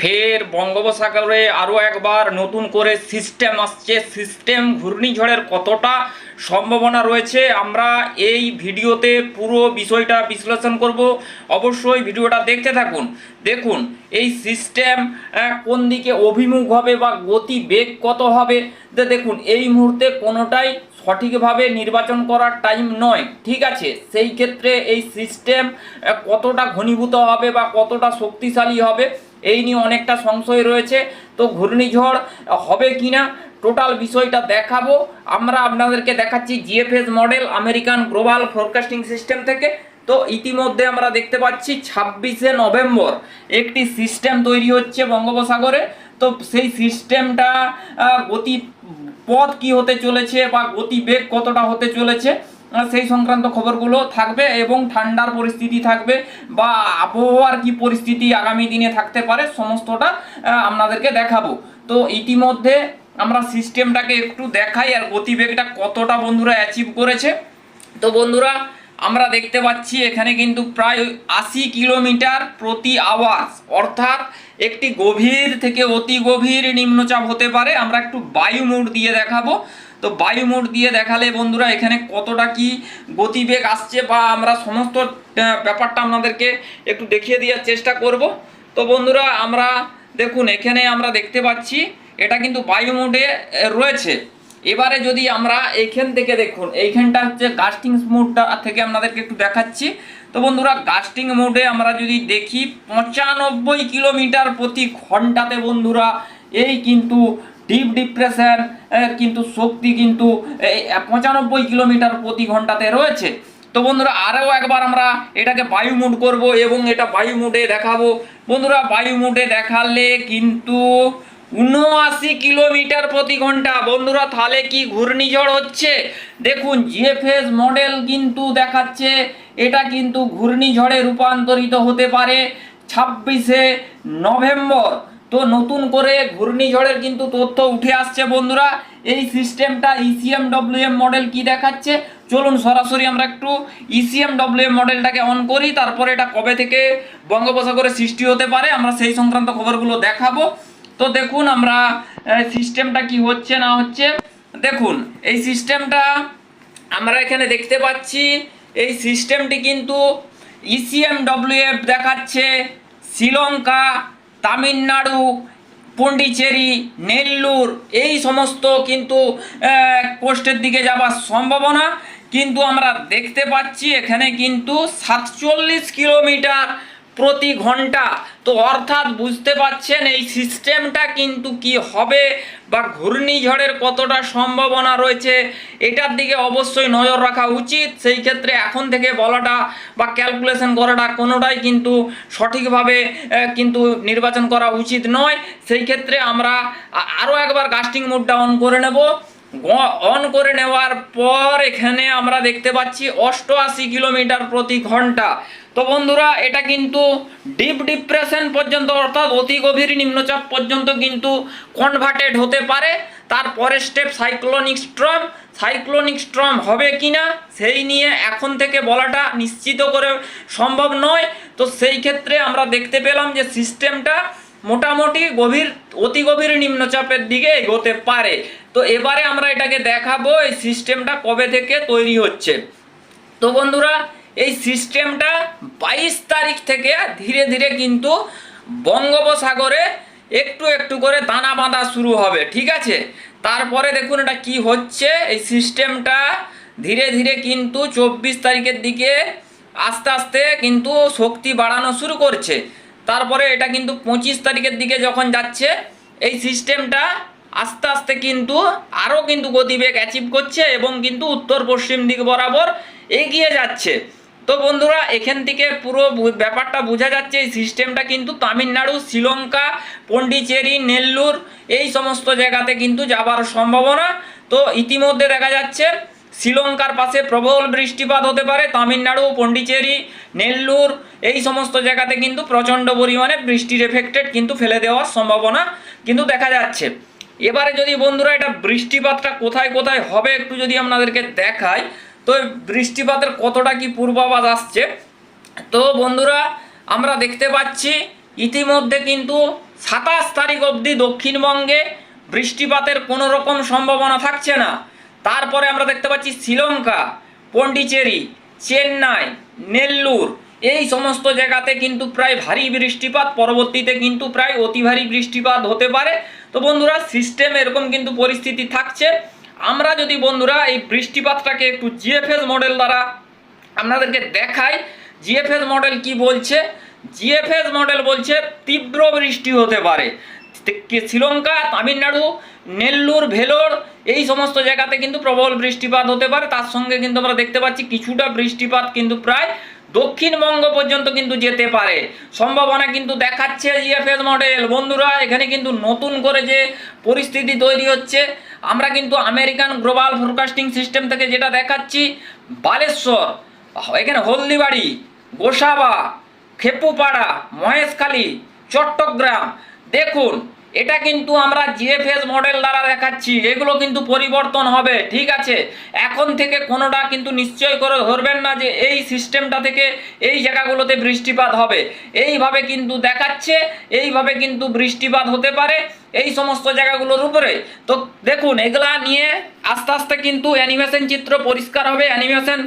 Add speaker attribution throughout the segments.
Speaker 1: ফের বঙ্গোপসাগরে আরও একবার নতুন করে সিস্টেম আসছে। সিস্টেম ঘূর্ণিঝড়ের কতটা সম্ভাবনা রয়েছে, আমরা এই ভিডিওতে পুরো বিষয়টা বিশ্লেষণ করব। অবশ্যই ভিডিওটা দেখতে থাকুন। দেখুন, এই সিস্টেম কোন দিকে অভিমুখ হবে বা গতি বেগ কত হবে দেখুন, এই মুহূর্তে কোনোটাই সঠিকভাবে নির্বাচন করার টাইম নয়। ঠিক আছে, সেই ক্ষেত্রে এই সিস্টেম কতটা ঘনীভূত হবে বা কতটা শক্তিশালী হবে এই নিয়ে অনেকটা সংশয় রয়েছে। তো ঘূর্ণিঝড় হবে কি না টোটাল বিষয়টা দেখাবো। আমরা আপনাদেরকে দেখাচ্ছি GFS model, American global forecasting system থেকে। তো ইতিমধ্যে আমরা দেখতে পাচ্ছি ছাব্বিশে নভেম্বর একটি সিস্টেম তৈরি হচ্ছে বঙ্গোপসাগরে। তো সেই সিস্টেমটা গতি পথ কি হতে চলেছে বা গতি বেগ কতটা হতে চলেছে সেই সংক্রান্ত খবরগুলো থাকবে এবং ঠান্ডার পরিস্থিতি থাকবে বা আবহাওয়ার কি পরিস্থিতি আগামী দিনে থাকতে পারে সমস্তটা আপনাদেরকে দেখাবো। তো ইতিমধ্যে আমরা সিস্টেমটাকে একটু দেখাই আর গতিবেগটা কতটা বন্ধুরা অ্যাচিভ করেছে। তো বন্ধুরা, আমরা দেখতে পাচ্ছি এখানে কিন্তু প্রায় আশি কিলোমিটার প্রতি আওয়াজ, অর্থাৎ একটি গভীর থেকে অতি গভীর নিম্নচাপ হতে পারে। আমরা একটু বায়ু মোড দিয়ে দেখাবো। তো বায়ু মোড দিয়ে দেখালে বন্ধুরা এখানে কতটা কি গতিবেগ আসছে বা আমরা সমস্ত ব্যাপারটা আপনাদেরকে একটু দেখিয়ে দেওয়ার চেষ্টা করব। তো বন্ধুরা আমরা দেখুন, এখানে আমরা দেখতে পাচ্ছি এটা কিন্তু বায়ু মোডে রয়েছে। এবারে যদি আমরা এইখান থেকে দেখুন, এইখানটা হচ্ছে গাস্টিং মোডটা থেকে আপনাদেরকে একটু দেখাচ্ছি। তো বন্ধুরা গাস্টিং মোডে আমরা যদি দেখি, পঁচানব্বই কিলোমিটার প্রতি ঘন্টাতে বন্ধুরা এই কিন্তু ডিপ ডিপ্রেশন কিন্তু শক্তি কিন্তু পঁচানব্বই কিলোমিটার প্রতি ঘন্টাতে রয়েছে। তো বন্ধুরা, আরও একবার আমরা এটাকে বায়ু মুড করব এবং এটা বায়ু মুডে দেখাবো। বন্ধুরা, বায়ু মুডে দেখালে কিন্তু উনআশি কিলোমিটার প্রতি ঘণ্টা। বন্ধুরা, তাহলে কি ঘূর্ণিঝড় হচ্ছে? দেখুন জিএফএস মডেল কিন্তু দেখাচ্ছে, এটা কিন্তু ঘূর্ণিঝড়ে রূপান্তরিত হতে পারে ছাব্বিশে নভেম্বর। তো নতুন করে ঘূর্ণিঝড়ের কিন্তু তথ্য উঠে আসছে বন্ধুরা। এই সিস্টেমটা E ইসিএম ডব্লিউএম মডেল কি দেখাচ্ছে? চলুন সরাসরি আমরা একটু E ইসিএম ডব্লিউএম মডেলটাকে অন করি, তারপরে এটা কবে থেকে বঙ্গোপসাগরে সৃষ্টি হতে পারে আমরা সেই সংক্রান্ত খবরগুলো দেখাবো। তো দেখুন আমরা সিস্টেমটা কি হচ্ছে না হচ্ছে। দেখুন, এই সিস্টেমটা আমরা এখানে দেখতে পাচ্ছি, এই সিস্টেমটি কিন্তু E ইসিএম ডব্লিউএফ দেখাচ্ছে, শ্রীলঙ্কা তামিলনাড়ু, পন্ডিচেরি, নেল্লুর এই সমস্ত কিন্তু পোস্টের দিকে যাওয়ার সম্ভাবনা কিন্তু আমরা দেখতে পাচ্ছি। এখানে কিন্তু সাতচল্লিশ কিলোমিটার প্রতি ঘণ্টা। তো অর্থাৎ বুঝতে পাচ্ছেন এই সিস্টেমটা কিন্তু কি হবে বা ঘূর্ণিঝড়ের কতটা সম্ভাবনা রয়েছে, এটার দিকে অবশ্যই নজর রাখা উচিত। সেই ক্ষেত্রে এখন থেকে বলাটা বা ক্যালকুলেশন করাটা কোনোটাই কিন্তু সঠিকভাবে কিন্তু নির্বাচন করা উচিত নয়। সেই ক্ষেত্রে আমরা আরও একবার গাস্টিং মোডটা অন করে নেব। অন করে নেওয়ার পর এখানে আমরা দেখতে পাচ্ছি অষ্টআশি কিলোমিটার প্রতি ঘণ্টা। তো বন্ধুরা, এটা কিন্তু ডিপ ডিপ্রেশন পর্যন্ত, অর্থাৎ অতি গভীর নিম্নচাপ পর্যন্ত কিন্তু কনভার্টেড হতে পারে। তারপরে step cyclonic storm cyclonic storm হবে কিনা, সেই নিয়ে এখন থেকে বলাটা নিশ্চিত করে সম্ভব নয়। তো সেই ক্ষেত্রে আমরা দেখতে পেলাম যে সিস্টেমটা মোটামুটি গভীর, অতি গভীর নিম্নচাপের দিকে এগোতে পারে। তো এবারে আমরা এটাকে দেখাবো, এই সিস্টেমটা কবে থেকে তৈরি হচ্ছে। তো বন্ধুরা এই সিস্টেমটা বাইশ তারিখ থেকে ধীরে ধীরে কিন্তু বঙ্গোপসাগরে একটু একটু করে দানা বাঁধা শুরু হবে, ঠিক আছে? তারপরে দেখুন এটা কি হচ্ছে, এই সিস্টেমটা ধীরে ধীরে কিন্তু চব্বিশ তারিখের দিকে আস্তে আস্তে কিন্তু শক্তি বাড়ানো শুরু করছে। তারপরে এটা কিন্তু পঁচিশ তারিখের দিকে যখন যাচ্ছে, এই সিস্টেমটা আস্তে আস্তে কিন্তু আরও কিন্তু গতিবেগ অ্যাচিভ করছে এবং কিন্তু উত্তর পশ্চিম দিক বরাবর এগিয়ে যাচ্ছে। তো বন্ধুরা, এখান থেকে পুরো ব্যাপারটা বোঝা যাচ্ছে, এই সিস্টেমটা কিন্তু তামিলনাড়ু, শ্রীলঙ্কা, পন্ডিচেরি, নেল্লুর, এই সমস্ত জায়গাতে কিন্তু যাবার সম্ভাবনা। তো ইতিমধ্যে দেখা যাচ্ছে, শ্রীলঙ্কার পাশে প্রবল বৃষ্টিপাত হতে পারে, তামিলনাড়ু, পন্ডিচেরি, নেল্লুর, এই সমস্ত জায়গাতে কিন্তু প্রচণ্ড পরিমাণে বৃষ্টির এফেক্টেড কিন্তু ফেলে দেওয়ার সম্ভাবনা কিন্তু দেখা যাচ্ছে। এবারে যদি বন্ধুরা, এটা বৃষ্টিপাতটা কোথায় কোথায় হবে, একটু যদি আপনাদেরকে দেখাই তো বৃষ্টিপাতের কতটা কি পূর্বাভাস আসছে? তো বন্ধুরা, আমরা দেখতে পাচ্ছি ইতিমধ্যে কিন্তু সাতাশ তারিখ অবধি দক্ষিণবঙ্গে বৃষ্টিপাতের কোনো রকম সম্ভাবনা থাকছে না। তারপরে আমরা দেখতে পাচ্ছি শ্রীলঙ্কা, পন্ডিচেরি, চেন্নাই, নেল্লুর, এই সমস্ত জায়গাতে কিন্তু প্রায় ভারী বৃষ্টিপাত, পরবর্তীতে কিন্তু প্রায় অতি ভারী বৃষ্টিপাত হতে পারে। তো বন্ধুরা সিস্টেম এরকম কিন্তু পরিস্থিতি থাকছে। আমরা যদি বন্ধুরা এই বৃষ্টিপাতটাকে একটু জিএফএস মডেল দ্বারা আপনাদেরকে দেখাই, জিএফএস মডেল কি বলছে? জিএফএস মডেল বলছে তীব্র বৃষ্টি হতে পারে। শ্রীলঙ্কা, তামিলনাড়ু, নেল্লুর, ভেলোর এই সমস্ত জায়গাতে কিন্তু প্রবল বৃষ্টিপাত হতে পারে। তার সঙ্গে কিন্তু আমরা দেখতে পাচ্ছি কিছুটা বৃষ্টিপাত কিন্তু প্রায় দক্ষিণবঙ্গ পর্যন্ত কিন্তু যেতে পারে। সম্ভাবনা কিন্তু দেখাচ্ছে জিএফএস মডেল বন্ধুরা, এখানে কিন্তু নতুন করে যে পরিস্থিতি তৈরি হচ্ছে, আমরা কিন্তু আমেরিকান গ্লোবাল ফোরকাস্টিং সিস্টেম থেকে যেটা দেখাচ্ছি, বালেশ্বর, এখানে হলদিবাড়ি, গোসাবা, খেপুপাড়া, মহেশখালী, চট্টগ্রাম। দেখুন এটা কিন্তু আমরা জিএফএস মডেল দ্বারা দেখাচ্ছি, এগুলো কিন্তু পরিবর্তন হবে, ঠিক আছে? এখন থেকে কোনোটা কিন্তু নিশ্চয় করে ধরবেন না যে এই সিস্টেমটা থেকে এই জায়গাগুলোতে বৃষ্টিপাত হবে। এইভাবে কিন্তু দেখাচ্ছে, এইভাবে কিন্তু বৃষ্টিপাত হতে পারে। এই সমস্ত জায়গাগুলোর উপরে। তো দেখুন, এগুলা নিয়ে আস্তে আস্তে কিন্তু অ্যানিমেশন চিত্র পরিষ্কার হবে। অ্যানিমেশন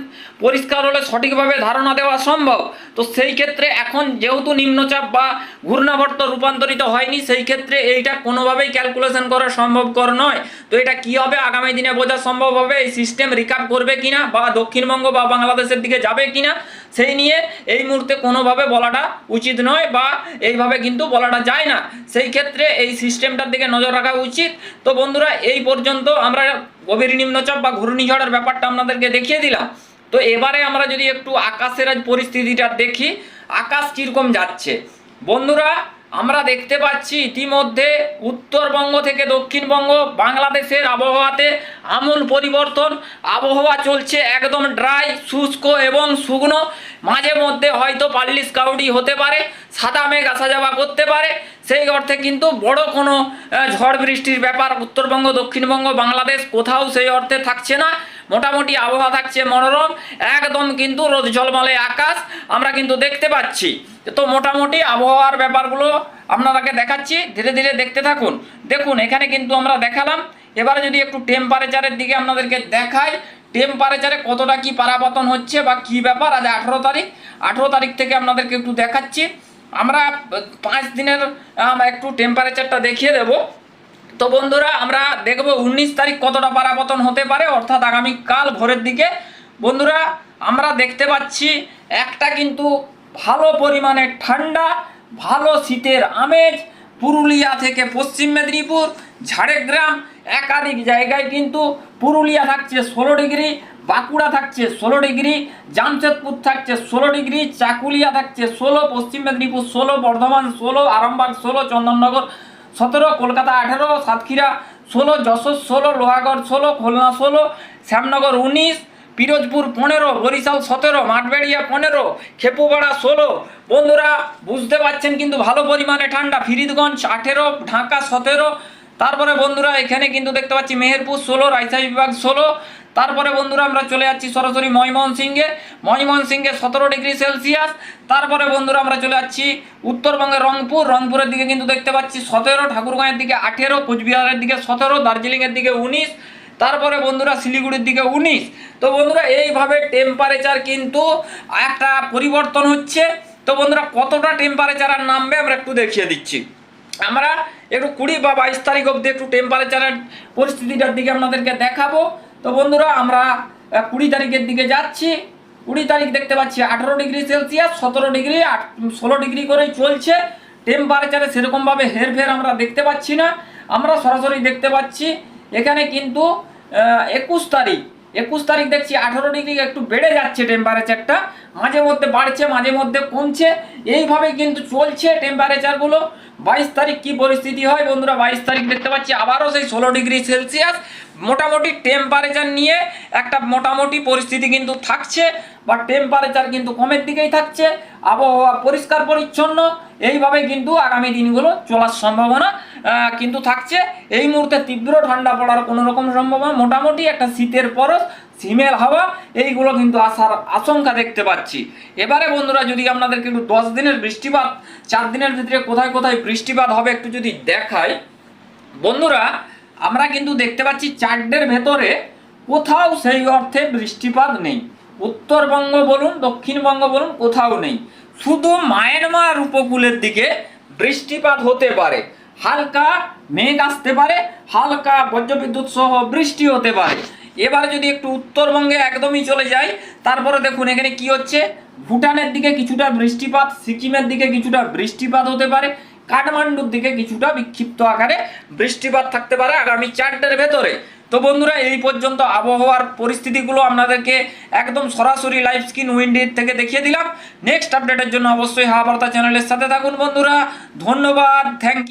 Speaker 1: পরিষ্কার হলে সঠিকভাবে ধারণা দেওয়া সম্ভব। তো সেই ক্ষেত্রে এখন যেহেতু নিম্নচাপ বা ঘূর্ণাবর্ত রূপান্তরিত হয়নি, সেই ক্ষেত্রে এইটা কোনোভাবেই ক্যালকুলেশন করা সম্ভবকর নয়। তো এটা কি হবে, আগামী দিনে বোঝা সম্ভব হবে, এই সিস্টেম রিকাপ করবে কিনা বা দক্ষিণবঙ্গ বা বাংলাদেশের দিকে যাবে কিনা? সেই নিয়ে এই মুহূর্তে কোনোভাবে বলাটা উচিত নয় বা এইভাবে কিন্তু বলাটা যায় না। সেই ক্ষেত্রে এই সিস্টেমটার দিকে নজর রাখা উচিত। তো বন্ধুরা, এই পর্যন্ত আমরা গভীর নিম্নচাপ বা ঘূর্ণিঝড়ের ব্যাপারটা আপনাদেরকে দেখিয়ে দিলাম। তো এবারে আমরা যদি একটু আকাশের পরিস্থিতিটা দেখি, আকাশ কীরকম যাচ্ছে? বন্ধুরা আমরা দেখতে পাচ্ছি ইতিমধ্যে উত্তরবঙ্গ থেকে দক্ষিণবঙ্গ, বাংলাদেশের আবহাওয়াতে আমূল পরিবর্তন। আবহাওয়া চলছে একদম ড্রাই, শুষ্ক এবং শুকনো। মাঝে মধ্যে হয়তো পাল্লি স্কাউডি হতে পারে, সাদা মেঘ আসা যাওয়া করতে পারে। সেই অর্থে কিন্তু বড় কোনো ঝড় বৃষ্টির ব্যাপার উত্তরবঙ্গ, দক্ষিণবঙ্গ, বাংলাদেশ কোথাও সেই অর্থে থাকছে না। মোটামুটি আবহাওয়া থাকছে মনোরম। একদম কিন্তু রোদ ঝলমলে আকাশ, আমরা কিন্তু দেখতে পাচ্ছি। তো মোটামুটি আবহাওয়ার ব্যাপারগুলো আপনাদেরকে দেখাচ্ছি, ধীরে ধীরে দেখতে থাকুন। দেখুন, এখানে কিন্তু আমরা দেখালাম, এবারে যদি একটু টেম্পারেচারের দিকে আপনাদেরকে দেখাই টেম্পারেচারে কতটা কি পারাপতন হচ্ছে বা কি ব্যাপার, আজ আঠেরো তারিখ। আঠেরো তারিখ থেকে আপনাদেরকে একটু দেখাচ্ছি। আমরা পাঁচ দিনের একটু টেম্পারেচারটা দেখিয়ে দেবো। তো বন্ধুরা, আমরা দেখব উনিশ তারিখ কতটা পারাপতন হতে পারে, অর্থাৎ আগামীকাল ভোরের দিকে। বন্ধুরা আমরা দেখতে পাচ্ছি একটা কিন্তু ভালো পরিমাণে ঠান্ডা, ভালো শীতের আমেজ পুরুলিয়া থেকে পশ্চিম মেদিনীপুর, ঝাড়গ্রাম, একাধিক জায়গায় কিন্তু পুরুলিয়া থাকছে ষোলো ডিগ্রি, বাঁকুড়া থাকছে ষোলো ডিগ্রি, জামশেদপুর থাকছে ষোলো ডিগ্রি, চাকুলিয়া থাকছে ষোলো, পশ্চিম মেদিনীপুর ষোলো, বর্ধমান ষোলো, আরামবাগ ষোলো, চন্দননগর সতেরো, কলকাতা আঠেরো, সাতক্ষীরা ষোলো, যশোর ষোলো, লোহাগড় ষোলো, খুলনা ষোলো, শ্যামনগর উনিশ পিরোজপুর পনেরো, বরিশাল সতেরো, মাঠবেড়িয়া পনেরো খেপুপাড়া ষোলো। বন্ধুরা, বুঝতে পারছেন কিন্তু ভালো পরিমাণে ঠান্ডা। ফিরিদগঞ্জ আঠেরো, ঢাকা সতেরো। তারপরে বন্ধুরা, এখানে কিন্তু দেখতে পাচ্ছি মেহেরপুর ষোলো, রাজশাহী বিভাগ ষোলো। তারপরে বন্ধুরা, আমরা চলে যাচ্ছি সরাসরি ময়মোহন সিংহে ময়মোহন সিংহে সতেরো ডিগ্রি সেলসিয়াস। তারপরে বন্ধুরা, আমরা চলে যাচ্ছি উত্তরবঙ্গের রংপুর। রংপুরের দিকে কিন্তু দেখতে পাচ্ছি সতেরো, ঠাকুরগাঁয়ের দিকে আঠেরো, কোচবিহারের দিকে সতেরো, দার্জিলিংয়ের দিকে উনিশ তারপরে বন্ধুরা শিলিগুড়ির দিকে উনিশ। তো বন্ধুরা, এইভাবে টেম্পারেচার কিন্তু একটা পরিবর্তন হচ্ছে। তো বন্ধুরা, কতটা টেম্পারেচার আর নামবে আমরা একটু দেখিয়ে দিচ্ছি। আমরা একটু কুড়ি বা বাইশ তারিখ অবধি একটু টেম্পারেচারের পরিস্থিতিটার দিকে আপনাদেরকে দেখাবো। তো বন্ধুরা, আমরা কুড়ি তারিখের দিকে যাচ্ছি। কুড়ি তারিখ দেখতে পাচ্ছি আঠেরো ডিগ্রি সেলসিয়াস, সতেরো ডিগ্রি আট, ষোলো ডিগ্রি করেই চলছে। টেম্পারেচারে সেরকমভাবে হেরফের আমরা দেখতে পাচ্ছি না। আমরা সরাসরি দেখতে পাচ্ছি, এখানে কিন্তু একুশ তারিখ। একুশ তারিখ দেখছি আঠেরো ডিগ্রি একটু বেড়ে যাচ্ছে টেম্পারেচারটা মাঝে মধ্যে বাড়ছে, মাঝে মধ্যে কমছে। এইভাবে কিন্তু চলছে টেম্পারেচারগুলো বাইশ তারিখ কি পরিস্থিতি হয় বন্ধুরা? বাইশ তারিখ দেখতে পাচ্ছি আবারও সেই ষোলো ডিগ্রি সেলসিয়াস। মোটামুটি টেম্পারেচার নিয়ে একটা মোটামুটি পরিস্থিতি কিন্তু থাকছে, বা টেম্পারেচার কিন্তু কমের দিকেই থাকছে। আবহাওয়া পরিষ্কার পরিচ্ছন্ন এইভাবে কিন্তু আগামী দিনগুলো চলার সম্ভাবনা কিন্তু থাকছে। এই মুহূর্তে তীব্র ঠান্ডা পড়ার কোনো রকম সম্ভাবনা। মোটামুটি একটা শীতের পরশ হিমেল হাওয়া, এইগুলো কিন্তু আসার আশঙ্কা দেখতে পাচ্ছি। এবারে বন্ধুরা, যদি আপনাদেরকে একটু দশ দিনের বৃষ্টিপাত, চার দিনের ভিতরে কোথায় কোথায় বৃষ্টিপাত হবে একটু যদি দেখাই। বন্ধুরা, আমরা কিন্তু দেখতে পাচ্ছি চারটের ভেতরে কোথাও সেই অর্থে বৃষ্টিপাত নেই। উত্তরবঙ্গ বলুন, দক্ষিণবঙ্গ বলুন, কোথাও নেই। শুধু মায়ানমার উপকূলের দিকে বৃষ্টিপাত হতে পারে। হালকা মেঘ আসতে পারে, হালকা বজ্রবিদ্যুৎ সহ বৃষ্টি হতে পারে। এবার যদি একটু উত্তরবঙ্গে একদমই চলে যাই, তারপরে দেখুন এখানে কি হচ্ছে? ভুটানের দিকে কিছুটা বৃষ্টিপাত, সিকিমের দিকে কিছুটা বৃষ্টিপাত হতে পারে, কাঠমান্ডুর দিকে কিছুটা বিক্ষিপ্ত আকারে বৃষ্টিপাত থাকতে পারে আগামী চারটের ভেতরে। তো বন্ধুরা, এই পর্যন্ত আবহাওয়ার পরিস্থিতিগুলো আপনাদেরকে একদম সরাসরি লাইভ স্ক্রিন উইন্ডির থেকে দেখিয়ে দিলাম। নেক্সট আপডেটের জন্য অবশ্যই হাওয়া বার্তা চ্যানেলের সাথে থাকুন বন্ধুরা। ধন্যবাদ থ্যাংক ইউ